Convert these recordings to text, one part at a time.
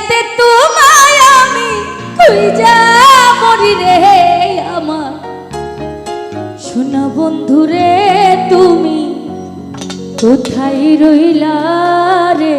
যাইতে তোমায় আমি খুঁজা মরি রে আমার? শোনা বন্ধু রে তুমি কোথায় রইলা রে?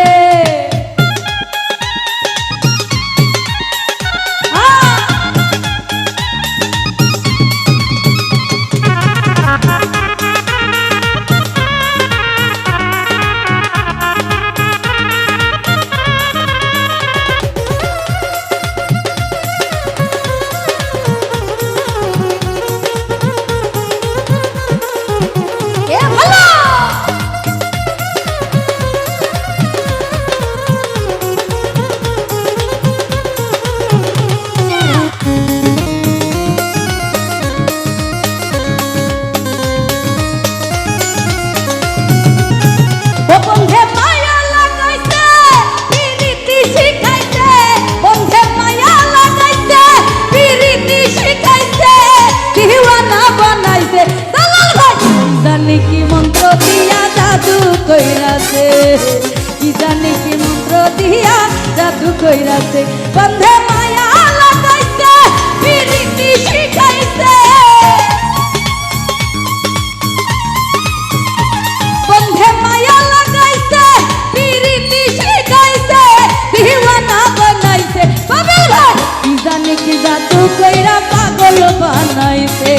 বানাইবে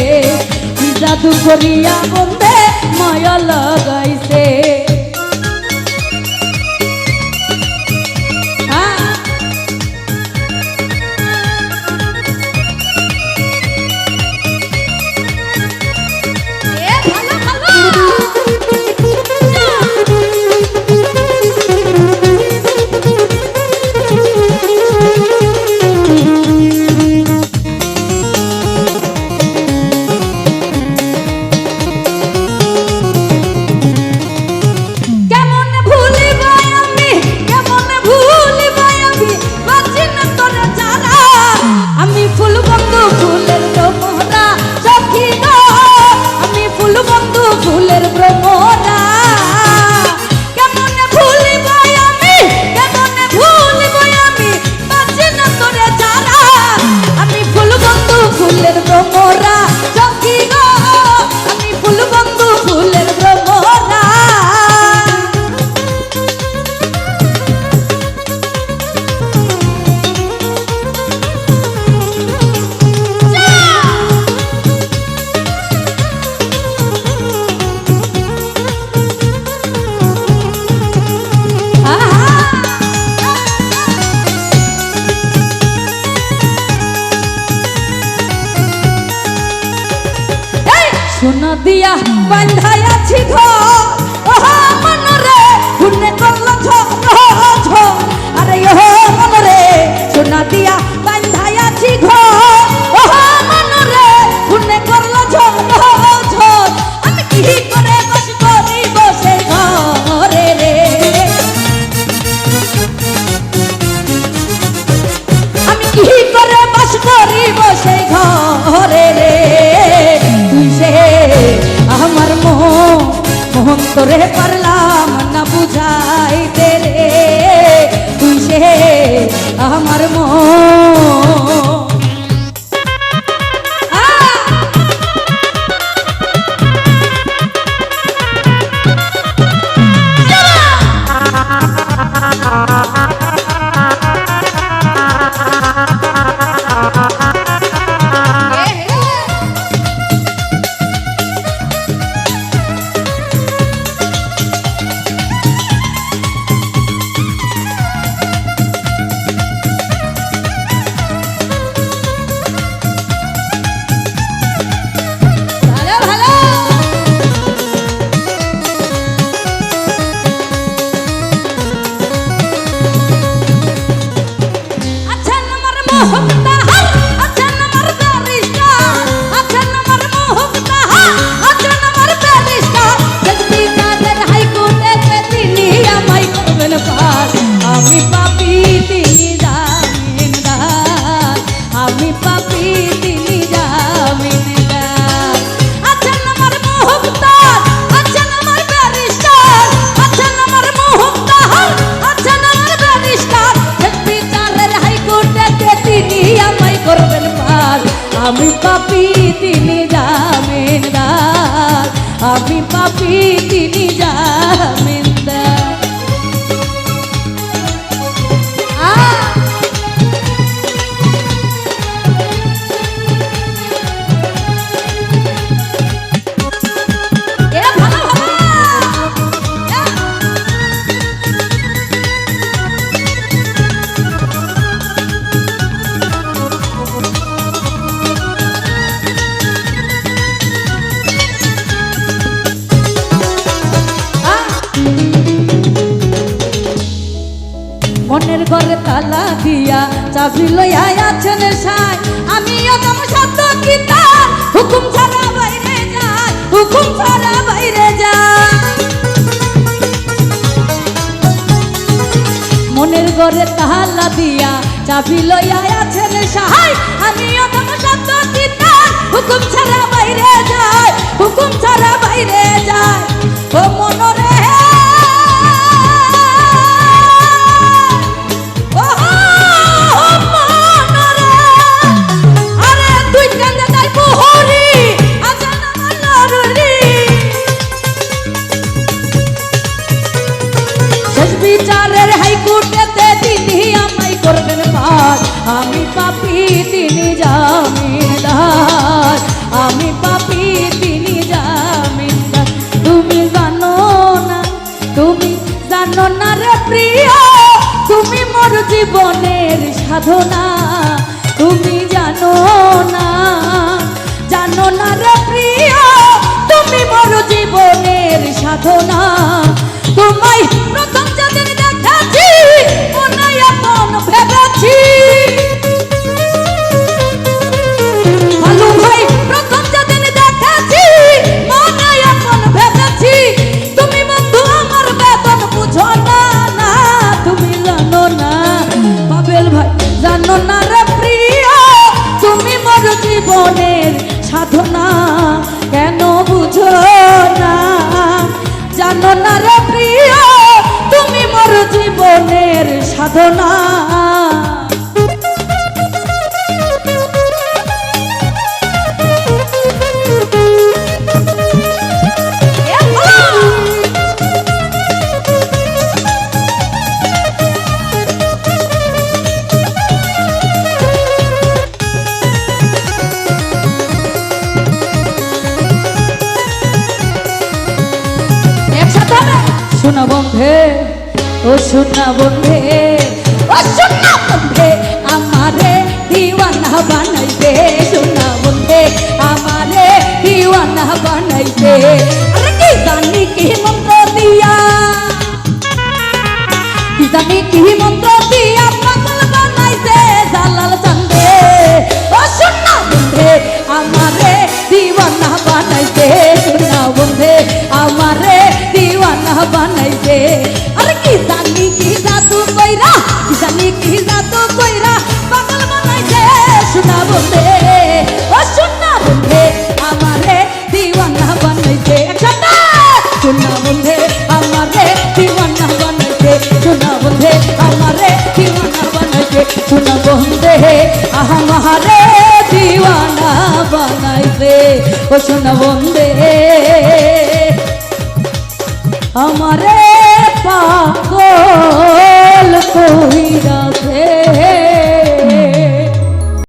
জাদু করিয়া বন্ধে মায়া লাগা। দিয়া বন্ধায় আছি ঘর তোরে পারলা চাবি লইয়া আছেন সাই। আমি অদম শব্দ কিতা হুকুম ছাড়া বাইরে যায়, হুকুম ছাড়া বাইরে যায়। মনের ঘরে তালা দিয়া চাবি লইয়া আছেন সাহাই আমি অদম শব্দ কিতা হুকুম ছাড়া বাইরে যায়, হুকুম ছাড়া বাইরে যায়। ও মনরে পাপি তিনি জামিনদার। আমি পাপি তিনি জামিনদার। তুমি জানো না, তুমি জানো না রে প্রিয়। তুমি মোর জীবনের সাধনা। তুমি জানো না জানো না রে প্রিয়। তুমি মোর জীবনের সাধনা। সাধনা। শোনা বন্ধে ও শোনা বন্ধে শোনা বন্ধে আমারে দিওয়ানা বানাইবে শোনা বন্ধে আমারে দিওয়ানা বানাইবে। আরে কি জানি কি মন্ত্র দিয়া, কি জানি কি মন্ত্র দিয়া পাগল বানাইছে জালাল চান্দে। ও শোনা বন্ধে আমারে দিওয়ানা বানাইছে শোনা বন্ধে আমারে দিওয়ানা বানাইছে। শোনা বন্ধে আমারে দিওয়ানা বানাইবে ও শোনা বন্ধে আমারে